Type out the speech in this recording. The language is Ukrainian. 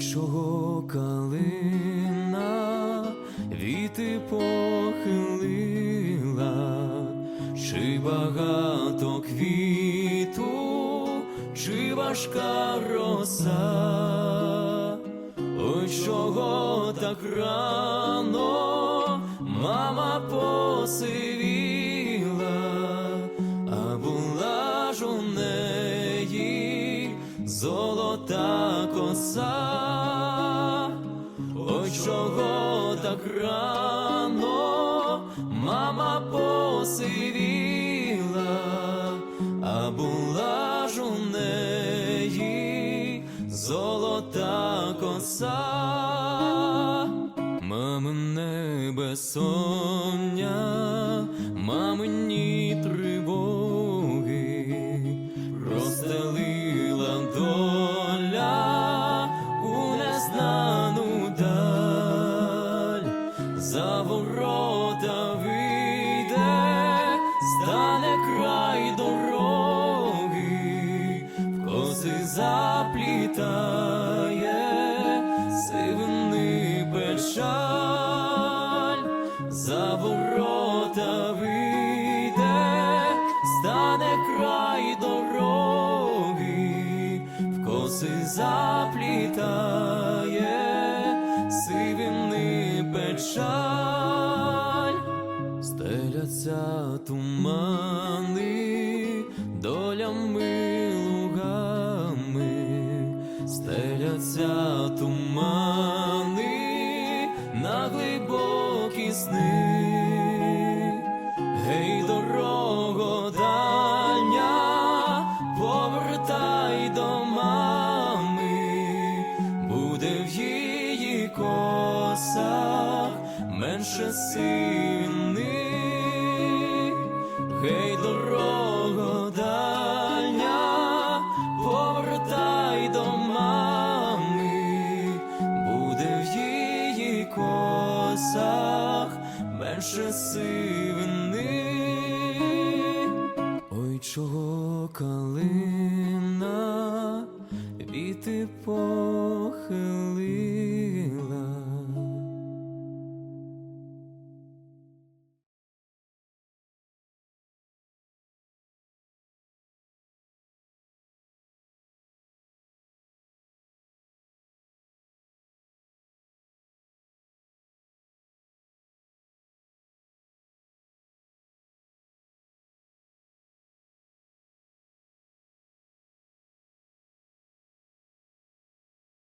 чого калина віти похилила, чи багато квіту, чи важка роса, ой, чого так рано мама посивіла, золота коса, ой, чого так рано мама посивіла, а була ж у неї золота коса. Мамине безсоння, мамині тривоги, коси заплітає, сивини печаль, за ворота вийде, стане край дороги, в коси заплітає, сивини печаль, стеляться тумани менше сини. Гей, дорого дальня, повертай до мами, буде в її косах менше сивини. Ой, чого калина віти похилила.